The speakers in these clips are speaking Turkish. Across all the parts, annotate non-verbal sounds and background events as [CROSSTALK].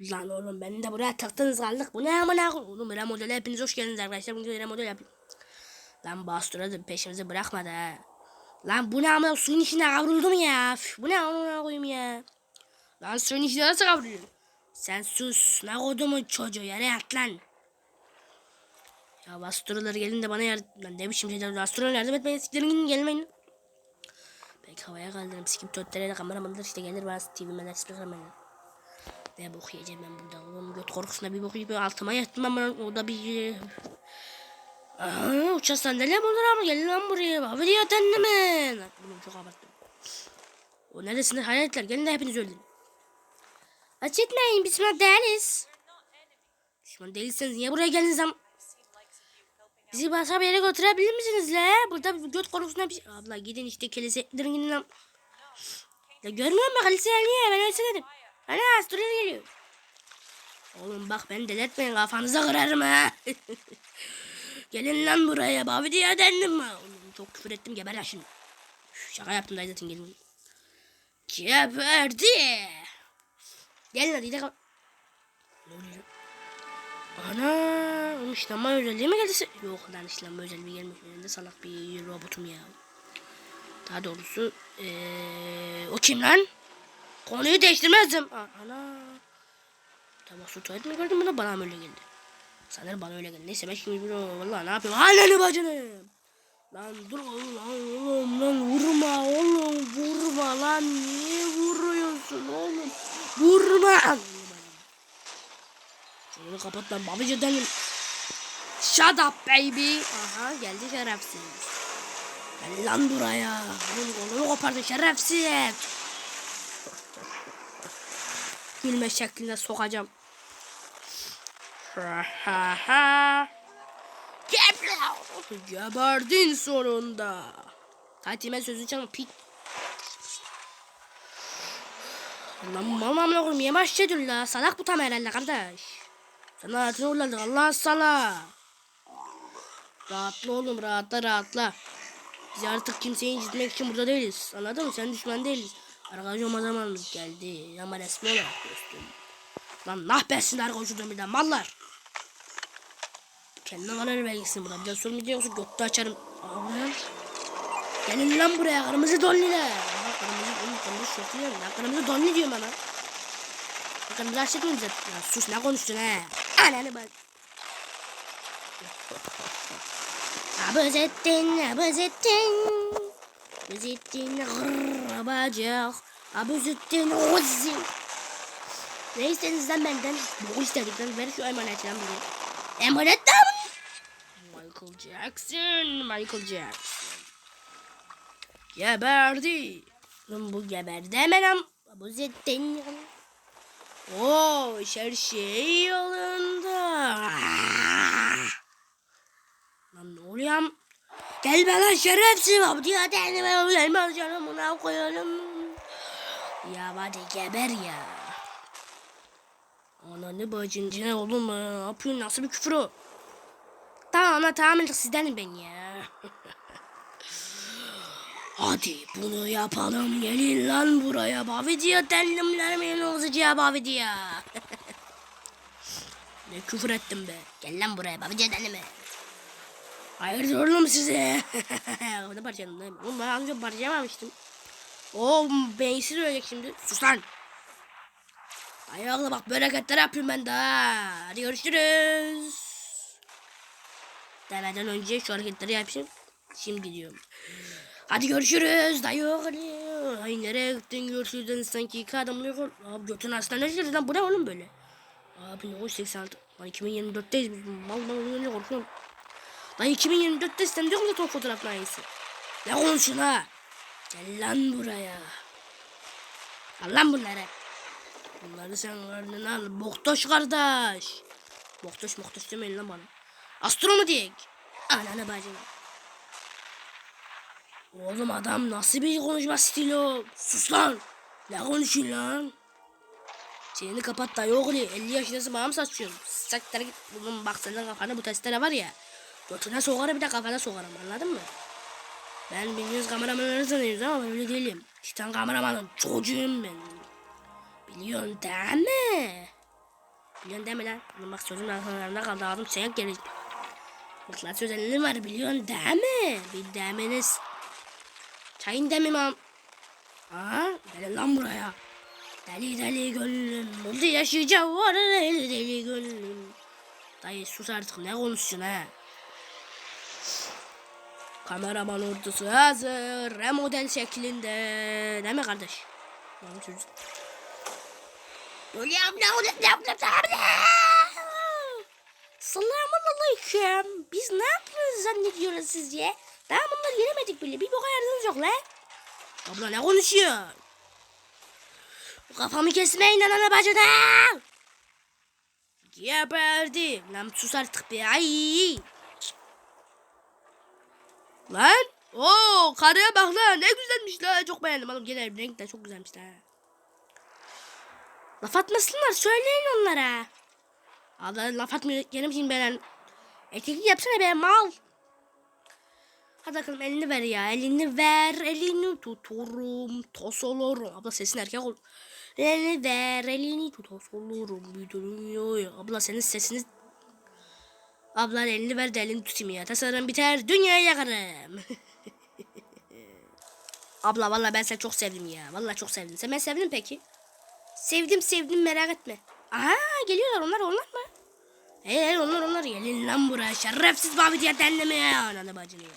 Lan oğlum beni de buraya taktınız kaldık. Bu ne amına? Oğlum Rem modeli hepiniz hoş geldiniz arkadaşlar. Bugün Rem model yapayım. Lan Bastura da peşimizi bırakmadı ha. Lan bu ne amına suyun içine kavruldum ya. Üf, bu ne amına koyayım ya. Lan suyun içine nasıl kavruluyorsun? Sen sus. Ne kodumun çocuğu yere yat lan. Ya Basturalar gelin de bana yardım... Lan ne biçim şeyler. Basturalar yardım etmeyin. Siktirin gidin gelmeyin. Belki havaya kaldırırım. Sikip tötlere de kameramanlar işte gelir bana TV'meler istiyorsan beni. Ne bok ben burada oğlum göt korkusuna bir bok altıma yattım ama o da bir... Aha uçak sandalye olur ama gelin lan buraya. Abi diyor kendime. Lan Bunu çok abarttım. O neresinde hayaletler gelin de hepiniz öldürün. Aç etmeyin biz buna değiliz. Düşman değilseniz niye buraya geldiniz am? Bizi başka bir yere götürebilir misiniz la? Burada göt korkusuna bir şey... Abla gidin işte kilise gidin gidin lan. Ya görmüyor musun kilise niye? Ben öyle dedim. Ana Asturya geliyor. Oğlum bak beni delirtmeyin kafanıza kırarım ha. [LAUGHS] Gelin lan buraya babi diye dendim mi? Oğlum çok küfür ettim geber lan şimdi. Şaka yaptım da zaten gelin. Geberdi. Gelin hadi de kal. Ne oluyor? Ana, işlenme özelliği mi geldi? Yok lan işlenme özelliği gelmiş. Ben de salak bir robotum ya. Daha doğrusu ee, o kim lan? Konuyu değiştirmezdim. Ana. Tamam su tuvalet mi gördün bunu bana mı öyle geldi? Sanırım bana öyle geldi. Neyse ben şimdi bunu valla ne yapıyorum? Anneni bacını. Lan dur lan oğlum lan vurma oğlum vurma lan niye vuruyorsun oğlum? Vurma. Şunu kapat lan babacı denim. Shut up baby. Aha geldi şerefsiz. Gel lan buraya. Oğlum kolunu kopardın şerefsiz. Gülme şeklinde sokacağım. Geberdin sonunda. Tatime sözü çalma pik. Lan mal mal koyayım yemaş çedül la. Salak bu tam herhalde kardeş. Sana hayatını uğurladık Allah sana. Rahatla oğlum rahatla rahatla. Biz artık kimseyi incitmek için burada değiliz. Anladın mı? Sen düşman değiliz. Arkadaş olma zamanımız geldi. Ama resmi olarak dostum. Lan nah besin arkadaşım bir de mallar. Kendine karar vereceksin buna. Bir de sormayacak yoksa gökte açarım. Aman. Gelin lan buraya kırmızı donliler. Kırmızı oğlum kırmızı şortu yiyorum. Lan kırmızı donli diyorum bana. Kırmızı açık mı bize? Ya sus ne konuştun he? Ananı bak. Abuzettin, abuzettin. Abuzettin, grrr, bacak. Abuzettin, ozi. Ne istediniz lan benden? Bu istedik lan. Ver şu emaneti lan bize. Emanet de mi? Michael Jackson, Michael Jackson. Geberdi. Lan bu geberdi hemen am. Abuzettin. Oo, her şey yolunda. Lan ne oluyor? Gel bana şerefsiz abi diye kendime evlenme canım buna koyalım. Ya hadi geber ya. Ananı bacın ne oğlum ne yapıyorsun nasıl bir küfür o? Tamam ama tamamen sizdenim ben ya. [LAUGHS] Hadi bunu yapalım gelin lan buraya Bavidiya denlimler mi olacak Bavidiya. [LAUGHS] ne küfür ettim be. Gel lan buraya Bavidiya denlimi. Hayırdır oğlum size. [LAUGHS] Onu parçaladım değil mi? Oğlum ben az önce parçalamamıştım. Oo beyinsiz ölecek şimdi. Sus lan. Ayakla bak böyle hareketler yapıyorum ben daha. Hadi görüşürüz. Demeden önce şu hareketleri yapayım. Şimdi diyorum. Hadi görüşürüz. Dayı oğlu. Ay nereye gittin görüşürüz sanki iki adamla yok. Abi götün hastanesi lan bu ne oğlum böyle? Abi 1986. Lan 2024'teyiz biz. Mal mal mal korkuyorum. Lan 2024'te sen diyor musun fotoğraf layısı? Ne konuşun ha? Gel lan buraya. Al lan bunları. Bunları sen karnına al. Boktoş kardeş. Boktoş moktoş demeyin lan bana. Astro mu diyek? Ananı bacını. Oğlum adam nasıl bir konuşma stili o? Sus lan. Ne konuşuyorsun lan? Çeneni kapat da yok 50 yaşındasın bana mı saçıyorsun? Saçlara git. Bunun bak senin kafanda bu testere var ya. Götüne sokarım bir de kafana sokarım anladın mı? Ben bildiğiniz kameramanları sanıyoruz ama öyle değilim. Titan kameramanın çocuğuyum ben. Biliyorsun değil mi? Biliyorsun değil mi lan? Oğlum bak sözün arkalarında kaldı abim sen gelecek. Mutlat özelliği var biliyorsun değil mi? Bir demeniz. Çayın demimam. Aa, gel lan buraya. Deli deli gönlüm, burada yaşayacağım var deli deli gönlüm. Dayı sus artık ne konuşuyorsun ha? Kameraman ordusu hazır, remodel şeklinde. Değil mi kardeş? Tamam çocuk. Selamun aleyküm. Biz ne yapıyoruz zannediyoruz sizce? Daha bunları yenemedik bile. Bir boka yardımcı yok lan. Abla ne konuşuyor? Kafamı kesmeyin anana bacına. Geberdi. Lan sus artık be. Ay. Lan. Oo karıya bak lan. Ne güzelmiş lan. Çok beğendim oğlum. Gene renk de çok güzelmiş lan. Laf atmasınlar. Söyleyin onlara. Abla laf atmıyor. Yerim şimdi ben. Erkeklik yapsana be mal. Hadi bakalım elini ver ya. Elini ver. Elini tuturum. Tos olurum. Abla sesin erkek ol. Elini ver. Elini tut. Tos olurum. Bir yok. Abla senin sesini... Abla elini ver de elini tutayım ya. Tasarım biter. Dünyayı yakarım. [LAUGHS] Abla valla ben seni çok sevdim ya. Valla çok sevdim. Sen beni sevdin peki? Sevdim sevdim merak etme. Aha geliyorlar onlar onlar mı? Hey onlar onlar gelin lan buraya şerefsiz babi diye denleme ya ananı bacını ya.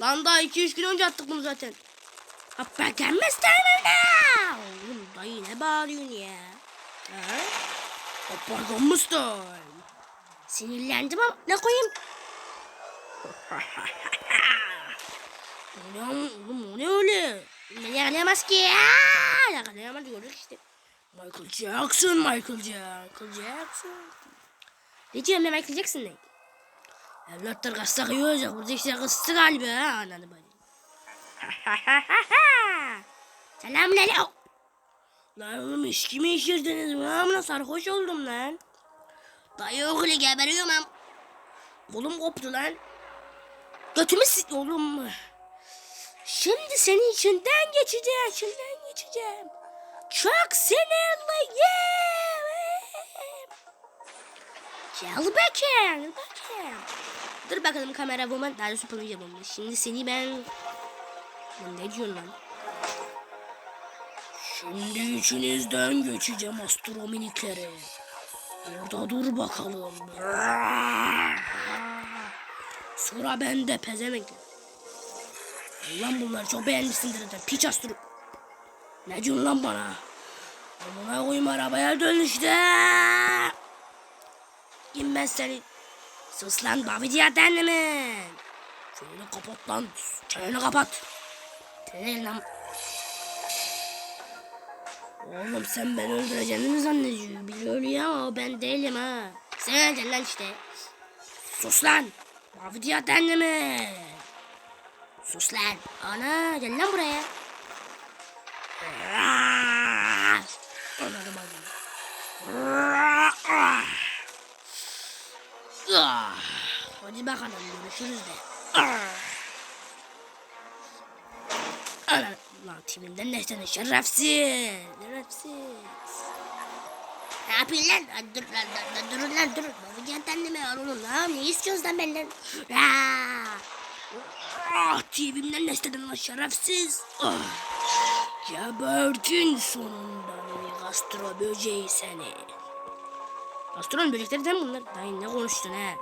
Lan daha 2-3 gün önce attık bunu zaten. Hoppa gelmez time Oğlum dayı ne bağırıyorsun ya? Ha? Pardon Mustafa. Sinirlendim ama ne koyayım? Ne oğlum o ne öyle? Beni yakalayamaz ki ya. Yakalayamaz gördük işte. Michael Jackson, Michael Jackson, Jackson. Ne diyorum ya Michael Jackson ne? Evlatlar kastak iyi olacak. Burada işte kıstı galiba ha. Anladım beni. [LAUGHS] Selamun aleyküm. Lan oğlum içki mi içirdiniz? Amına sarhoş oldum lan. Dayı oğlu geberiyorum am. Kolum koptu lan. Götümü si... Oğlum. Şimdi senin içinden geçeceğim. İçinden geçeceğim. Çok sinirliyim. Gel bakayım. Bakayım. Dur bakalım kamera woman. Daha doğrusu planıya woman. Şimdi seni ben... Lan ne diyorsun lan? Şimdi içinizden geçeceğim astrominikleri. Orada dur bakalım. Sıra bende pezemek. Lan bunlar çok beğenmişsindir zaten. Piç astro. Ne diyorsun lan bana? Amına koyayım arabaya dönüştü. Kim ben seni? Sus lan Babi diye denleme. Şöyle kapat lan. Çeneni kapat. Çeneni lan. Oğlum sen beni öldüreceğini mi zannediyorsun? Biliyor ya o ben değilim ha. Sen öleceksin lan işte. Sus lan. Babi diye. Sus lan. Ana gel lan buraya. Anladım anladım. Hadi bakalım görüşürüz de. Lan timimden ne sen şerefsiz. Şerefsiz. Ne yapıyorsun lan? Hadi dur lan, lan, lan, durun lan durun. Baba gel kendime al oğlum lan. Ne istiyorsun lan benden? Ah, ah TV'mden ne istedin lan şerefsiz? Ah. Geberdin sonunda beni gastro böceği seni. Gastron böcekleri değil mi bunlar? Dayı ne konuştun he?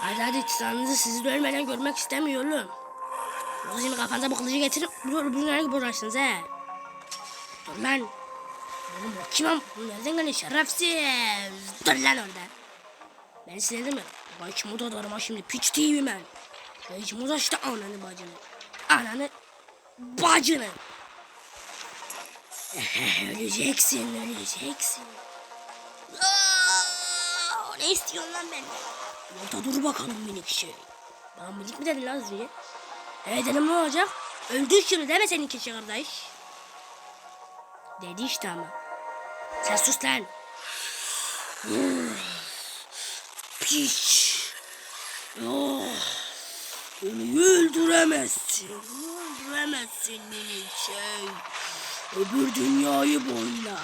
Hadi hadi titanınızı sizi de ölmeden görmek istemiyorum. Şimdi kafanıza bu kılıcı getirip bunlara gibi uğraştınız he. Dur lan. Oğlum bu kim am? Bu nereden geliyor şerefsiz? Dur lan orada. Beni sinirdi mi? Bak kim odalarıma şimdi piç TV ben. Ya hiç moda işte ananı bacını. Ananı bacını. [LAUGHS] öleceksin öleceksin. Aa, ne istiyorsun lan benden? Orada dur bakalım minik şey. Bana minik mi dedin lan önce? Evet ne olacak? Öldür şimdi deme senin keçi kardeş. Dedi işte ama. Sen sus lan. Piç. Oh. Beni öldüremezsin. Öldüremezsin minik şey. Öbür dünyayı boyla.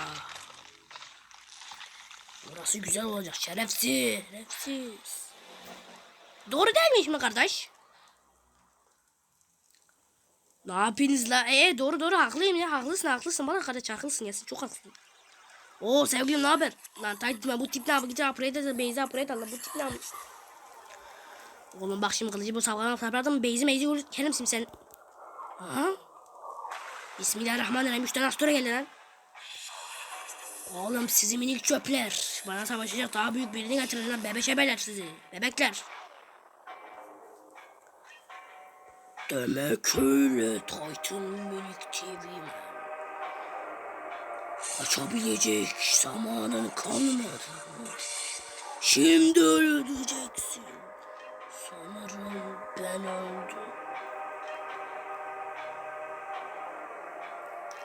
Burası güzel olacak. Şerefsiz. Şerefsiz. Doğru değil mi kardeş? Ne yapıyorsunuz la? Ee doğru doğru haklıyım ya. Haklısın haklısın. Bana kardeş haklısın ya. Sen çok haklısın. Oo sevgilim ne haber? Lan Titan bu tip ne yapıyor? Upgrade et. Beyzi upgrade al lan. Bu tip ne yapıyor? Oğlum bak şimdi kılıcı bu savlanan sapladım. Beyzi meyzi vurur. Kerimsin sen. Aha. Bismillahirrahmanirrahim. Üç tane astura geldi lan. Oğlum sizi minik çöpler. Bana savaşacak daha büyük birini getirin lan. Bebe şebeler sizi. Bebekler. Demek öyle Titan minik TV man. Kaçabilecek zamanın kalmadı. Şimdi öleceksin. Sanırım ben öldüm.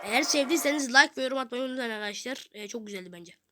Eğer sevdiyseniz like ve yorum atmayı unutmayın arkadaşlar. Ee, çok güzeldi bence.